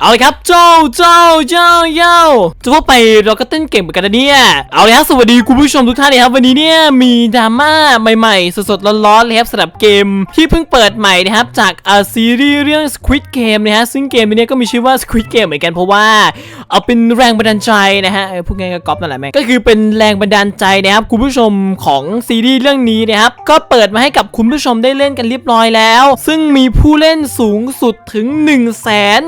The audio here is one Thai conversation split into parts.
เอาเลยครับเจ้าเจ้าเจ้าเจ้าจะว่าไปเราก็เต้นเก่งเหมือนกันนะเนี่ยเอาเลยครับสวัสดีคุณผู้ชมทุกท่านเลยครับวันนี้เนี่ยมีดราม่าใหม่ๆสดๆร้อนๆเลยครับสำหรับเกม ที่เพิ่งเปิดใหม่นะครับจากอาซีรีส์เรื่อง Squid Game นะฮะซึ่งเกมนี้ก็มีชื่อว่า Squid Game เหมือนกันเพราะว่าเอาเป็นแรงบันดาลใจนะฮะพูดง่ายๆก็ก๊อปนั่นแหละแม่ก็คือเป็นแรงบันดาลใจนะครับคุณผู้ชมของซีรีส์เรื่องนี้นะครับก็เปิดมาให้กับคุณผู้ชมได้เล่นกันเรียบร้อยแล้ว ซึ่งมีผู้เล่นสูงสุดถึง 1 0 0 0 0แสน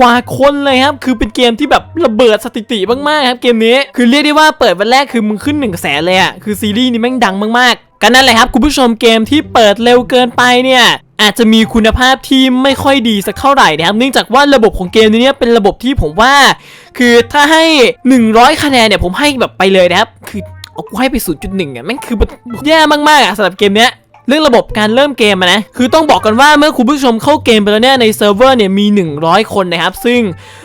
กว่าคนเลยครับ คือเป็นเกมที่แบบระเบิดสถิติมากๆครับเกมนี้ คือเรียกได้ว่าเปิดวันแรกคือมึงขึ้น1นึ่งแสนเลยอะคือซีรีส์นี้แม่งดังมากๆกันนั่นแหละครับคุณผู้ชมเกมที่เปิดเร็วเกินไปเนี่ยอาจจะมีคุณภาพที่ไม่ค่อยดีสักเท่าไหร่นะครับเนื่องจากว่าระบบของเกมนี้เป็นระบบที่ผมว่า คือถ้าให้ 100 คะแนนเนี่ยผมให้แบบไปเลยนะครับคือเอากูให้ไป 0.1อะแม่งคือแบบแย่มากๆอะสำหรับเกมเนี้ย เรื่องระบบการเริ่มเกมนะคือต้องบอกกันว่าเมื่อคุณผู้ชมเข้าเกมไปแล้วเนี่ยในเซิร์ฟเวอร์เนี่ยมี 100 คนนะครับ ซึ่ง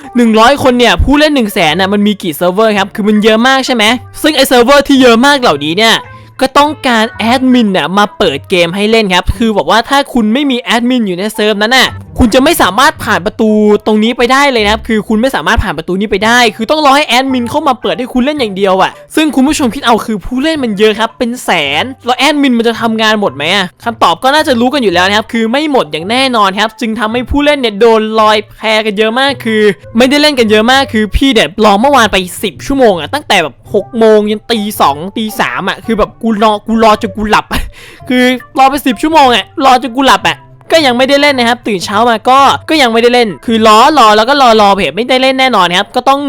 100 คนเนี่ยผู้เล่น 1 0 0 0 0แสนน่ะมันมีกี่เซิร์ฟเวอร์ครับคือมันเยอะมากใช่ไหมซึ่งไอเซิร์ฟเวอร์ที่เยอะมากเหล่านี้เนี่ยก็ต้องการแอดมินน่ะมาเปิดเกมให้เล่นครับ คือบอกว่าถ้าคุณไม่มีแอดมินอยู่ในเซิร์ฟนั้นน่ะ คุณจะไม่สามารถผ่านประตูตรงนี้ไปได้เลยนะครับ คือคุณไม่สามารถผ่านประตูนี้ไปได้ คือต้องรอให้แอดมินเข้ามาเปิดให้คุณเล่นอย่างเดียวอะซึ่งคุณผู้ชมคิดเอาคือผู้เล่นมันเยอะครับ เป็นแสน แล้วแอดมินมันจะทำงานหมดไหมอะคำตอบก็น่าจะรู้กันอยู่แล้วนะครับ คือไม่หมดอย่างแน่นอนครับ จึงทำให้ผู้เล่นเนี่ยโดนลอยแพกันเยอะมาก คือ ไม่ได้เล่นกันเยอะมาก คือพี่เด็ดรอเมื่อวานไป 10 ชั่วโมงอะตั้งแต่แบบ6โมงยันตีสองตีสามอะคือแบบกูรอกูรอจนกูหลับ คือรอไป10ชั่วโมงอะรอจนกูหลับอะ ก็ยังไม่ได้เล่นนะครับ ตื่นเช้ามาก็ก็ยังไม่ได้เล่น คือรอรอแล้วก็รอรอเพจไม่ได้เล่นแน่นอนนะครับ ก็ต้อง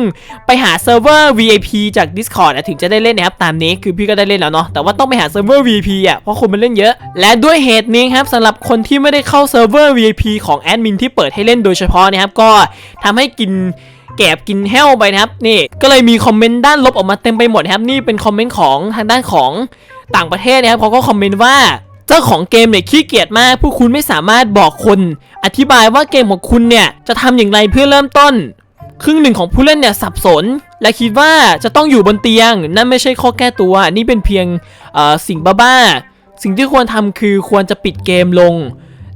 ไปหาเซิร์ฟเวอร์ VIP จาก Discord อะถึงจะได้เล่นนะครับตามนี้คือพี่ก็ได้เล่นแล้วเนาะแต่ว่าต้องไปหาเซิร์ฟเวอร์ VIP อะเพราะคนมันเล่นเยอะ และด้วยเหตุนี้ครับสำหรับคนที่ไม่ได้เข้าเซิร์ฟเวอร์ VIP ของแอดมินที่เปิดให้เล่นโดยเฉพาะนะครับก็ทำให้กินแกบกินแห้วไปนะครับนี่ก็เลยมีคอมเมนต์ด้านลบออกมาเต็มไปหมดนะครับนี่เป็นคอมเมนต์ของทางด้านของต่างประเทศนะครับเขาก็คอมเมนต์ว่า เจ้าของเกมเนี่ยขี้เกียจมาก ผู้คุณไม่สามารถบอกคนอธิบายว่าเกมของคุณเนี่ยจะทำอย่างไรเพื่อเริ่มต้น ครึ่งหนึ่งของผู้เล่นเนี่ยสับสน และคิดว่าจะต้องอยู่บนเตียง นั่นไม่ใช่ข้อแก้ตัว นี่เป็นเพียงสิ่งบ้าๆสิ่งที่ควรทำคือควรจะปิดเกมลง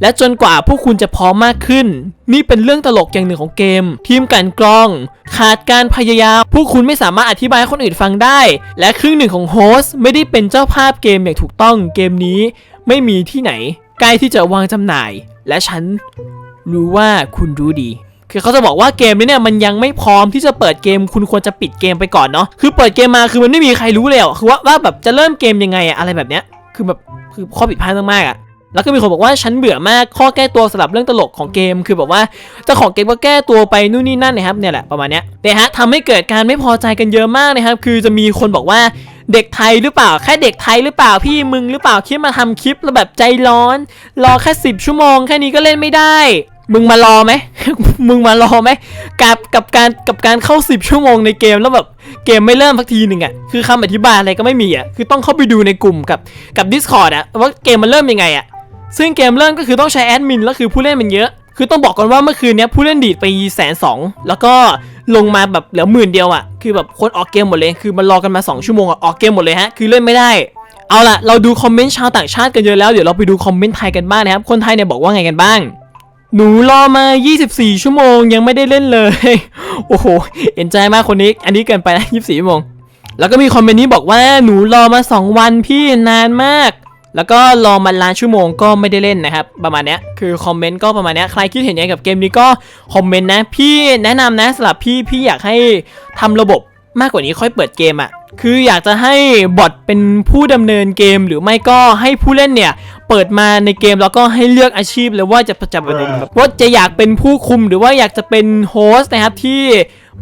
และจนกว่าพวกคุณจะพร้อมมากขึ้น นี่เป็นเรื่องตลกอย่างหนึ่งของเกม ทีมกันกรอง ขาดการพยายามพวกคุณไม่สามารถอธิบายให้คนอื่นฟังได้ และครึ่งหนึ่งของโฮสต์ไม่ได้เป็นเจ้าภาพเกมอย่างถูกต้องเกมนี้ ไม่มีที่ไหน ใกล้ที่จะวางจำหน่าย และฉันรู้ว่าคุณรู้ดี คือเขาจะบอกว่าเกมนี้เนี่ยมันยังไม่พร้อมที่จะเปิดเกม คุณควรจะปิดเกมไปก่อนเนาะคือเปิดเกมมาคือมันไม่มีใครรู้เลยอะคือว่าว่าแบบจะเริ่มเกมยังไงอะอะไรแบบเนี้ยคือแบบคือข้อผิดพลาดมากๆอะแล้วก็มีคนบอกว่าฉันเบื่อมากข้อแก้ตัวสำหรับเรื่องตลกของเกม คือแบบว่าเจ้าของเกมก็แก้ตัวไปนู่นนี่นั่นนะครับเนี่ยแหละประมาณเนี้ยเนี่ยฮะทำให้เกิดการไม่พอใจกันเยอะมากนะครับ คือจะมีคนบอกว่า เด็กไทยหรือเปล่า แค่เด็กไทยหรือเปล่าพี่มึงหรือเปล่าคิดมาทำคลิปแล้วแบบใจร้อน รอแค่10ชั่วโมงแค่นี้ก็เล่นไม่ได้ มึงมารอไหม มึงมารอไหมกับกับการกับการเข้า10ชั่วโมงในเกมแล้วแบบเกมไม่เริ่มสักทีหนึ่งอะคือคำอธิบายอะไรก็ไม่มีอะคือต้องเข้าไปดูในกลุ่มกับกับ Discord อะว่าเกมมันเริ่มยังไงอะซึ่งเกมเริ่มก็คือต้องใช้แอดมินแล้วคือผู้เล่นมันเยอะคือต้องบอกก่อนว่าเมื่อคืนเนี้ยผู้เล่นดีดไปแสนสองแล้วก็ ลงมาแบบเหลือหมื่นเดียวอะคือแบบคนออกเกมหมดเลย คือมันรอกันมา 2 ชั่วโมงอะออกเกมหมดเลยฮะคือเล่นไม่ได้เอาล่ะเราดูคอมเมนต์ชาวต่างชาติกันเยอะแล้วเดี๋ยวเราไปดูคอมเมนต์ไทยกันบ้างนะครับคนไทยเนี่ยบอกว่าไงกันบ้าง หนูรอมา 24 ชั่วโมงยังไม่ได้เล่นเลย โอ้โหเอ็นใจมากคนนี้ อันนี้เกินไปนะ24 ชั่วโมง แล้วก็มีคอมเมนต์นี้บอกว่าหนูรอมา 2 วันพี่นานมาก แล้วก็รอมาล้านชั่วโมงก็ไม่ได้เล่นนะครับ ประมาณเนี้ยคือคอมเมนต์ก็ประมาณเนี้ยใครคิดเห็นยังไงกับเกมนี้ก็คอมเมนต์นะพี่แนะนำนะสำหรับพี่พี่อยากให้ทำระบบมากกว่านี้ค่อยเปิดเกมอะ่ะคืออยากจะให้บอทเป็นผู้ดำเนินเกมหรือไม่ก็ให้ผู้เล่นเนี่ยเปิดมาในเกมแล้วก็ให้เลือกอาชีพเลยว่าจะจะเป็นว่าจะอยากเป็นผู้คุมหรือว่าอยากจะเป็นโฮสต์นะครับที่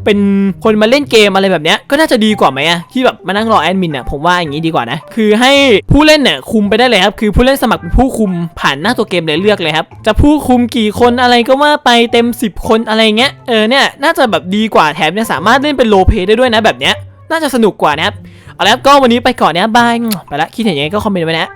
เป็นคนมาเล่นเกมอะไรแบบเนี้ยก็น่าจะดีกว่าไหมอะที่แบบมานั่งรอแอดมินอะผมว่าอย่างนี้ดีกว่านะคือให้ผู้เล่นเนี่ยคุมไปได้เลยครับคือผู้เล่นสมัครเป็นผู้คุมผ่านหน้าตัวเกมเลยเลือกเลยครับจะผู้คุมกี่คนอะไรก็ว่าไปเต็ม 10 คนอะไรเงี้ยเออเนี่ยน่าจะแบบดีกว่าแถมเนี่ยสามารถเล่นเป็นโลเพได้ด้วยนะแบบเนี้ยน่าจะสนุกกว่านะครับเอาละครับก็วันนี้ไปก่อนนะครับบายไปละคิดเห็นยังไงก็คอมเมนต์ไว้นะ